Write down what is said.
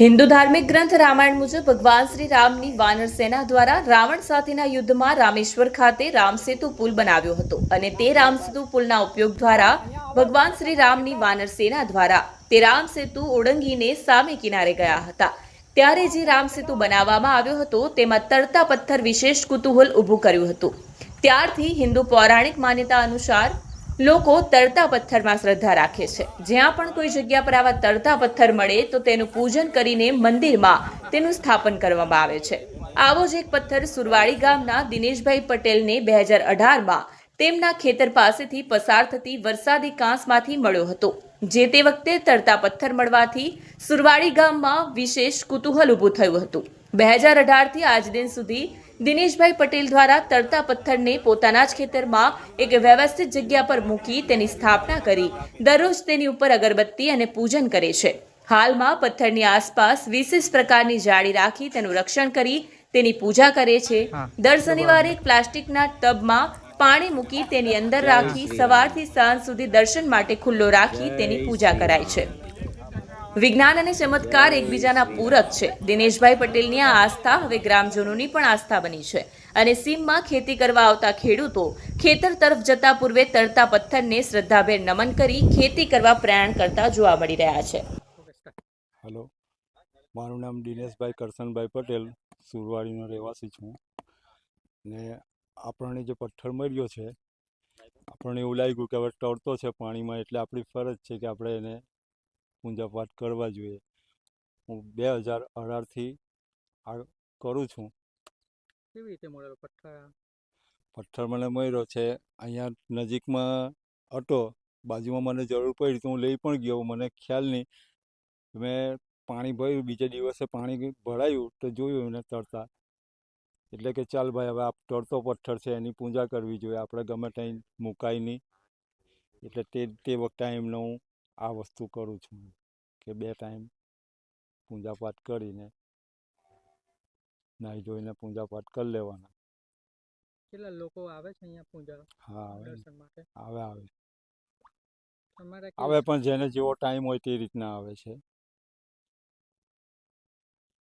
હિન્દુ ધાર્મિક ગ્રંથ રામાયણ મુજબ ભગવાન શ્રી રામની વાનર સેના દ્વારા રાવણ સાથેના યુદ્ધમાં રામેશ્વર ખાતે રામસેતુ પુલ બનાવ્યો હતો અને તે રામસેતુ પુલના ઉપયોગ દ્વારા ભગવાન શ્રી રામની વાનર સેના દ્વારા તે રામસેતુ ઓળંગીને સામે કિનારે ગયા હતા. ત્યારે જે રામસેતુ બનાવવામાં આવ્યો હતો, તેમાં તરતા પથ્થર વિશેષ કુતૂહલ ઊભું કર્યું હતું. ત્યારથી હિન્દુ પૌરાણિક માન્યતા અનુસાર લોકો તરતા પથ્થરમાં શ્રદ્ધા રાખે છે. જ્યાં પણ કોઈ જગ્યા પર આવા તરતા પથ્થર મળે, તો તેનું પૂજન કરીને મંદિરમાં તેનું સ્થાપન કરવામાં આવે છે. આવો જ એક પથ્થર સુરવાળી ગામના દિનેશભાઈ પટેલને બે હજાર અઢારમાં તેમના ખેતર પાસેથી પસાર થતી વરસાદી કાંસમાંથી મળ્યો હતો, જે તે વખતે તરતા પથ્થર મળવાથી સુરવાડી ગામમાં વિશેષ કુતૂહલ ઊભું થયું હતું. બે હજાર અઢારથી આજ દિન સુધી દિનેશભાઈ પટેલ દ્વારા તરતા પથ્થરને પોતાના જ ખેતરમાં એક વ્યવસ્થિત જગ્યા પર મૂકી તેની સ્થાપના કરી. દરરોજ તેની ઉપર અગરબત્તી અને પૂજન કરે છે. હાલમાં પથ્થરની આસપાસ વિશેષ પ્રકારની જાળી રાખી તેનું રક્ષણ કરી તેની પૂજા કરે છે. દર શનિવારે એક પ્લાસ્ટિકના ટબમાં પાણી મૂકી તેની અંદર રાખી સવારથી સાંજ સુધી દર્શન માટે ખુલ્લો રાખી તેની પૂજા કરાય છે. વિજ્ઞાન અને ચમત્કાર એકબીજાના પૂરક છે. દિનેશભાઈ પટેલની આ આસ્થા હવે ગ્રામજનોની પણ આસ્થા બની છે. અને સીમમાં ખેતી કરવા આવતા ખેડૂતો ખેતર તરફ જતા પૂર્વે તરતા પથ્થરને શ્રદ્ધાભેર નમન કરી ખેતી કરવા પ્રયાણ કરતા જોવા મળી રહ્યા છે. હલો. મારું નામ દિનેશભાઈ કરશનભાઈ પટેલ, સુરવાડીનો રહેવાસી છું. ને આપણને જે પથ્થર મળ્યો છે, આપણને એવું લાગ્યું કે હવે તરતો છે પાણીમાં, એટલે આપણી ફરજ છે કે આપણે એને પૂજા પાઠ કરવા જોઈએ. હું બે હજાર અઢારથી આ કરું છું. કેવી રીતે મળેલો પથ્થર? પથ્થર મને મળ્યો છે. અહીંયા નજીકમાં હતો. બાજુમાં મને જરૂર પડી તો હું લઈ પણ ગયો. મને ખ્યાલ નહીં. મેં પાણી ભર્યું. બીજે દિવસે પાણી ભરાયું તો જોયું એને તરતા. એટલે કે ચાલ ભાઈ હવે આ તરતો પથ્થર છે. એની પૂજા કરવી જોઈએ. આપણે ગમે ત્યાં મુકાય નહીં. એટલે તે તે વખતે એમને હું આ વસ્તુ કરું છું કે બે ટાઈમ પૂજાપાઠ કરીને નાહી જોઈને પૂજાપાઠ કરી લેવાના. કેટલા લોકો આવે છે અહીંયા પૂજા હા દર્શન માટે? આવે આવે. તમારે આવે પણ જેને જેવો ટાઈમ હોય તે રીતના આવે છે.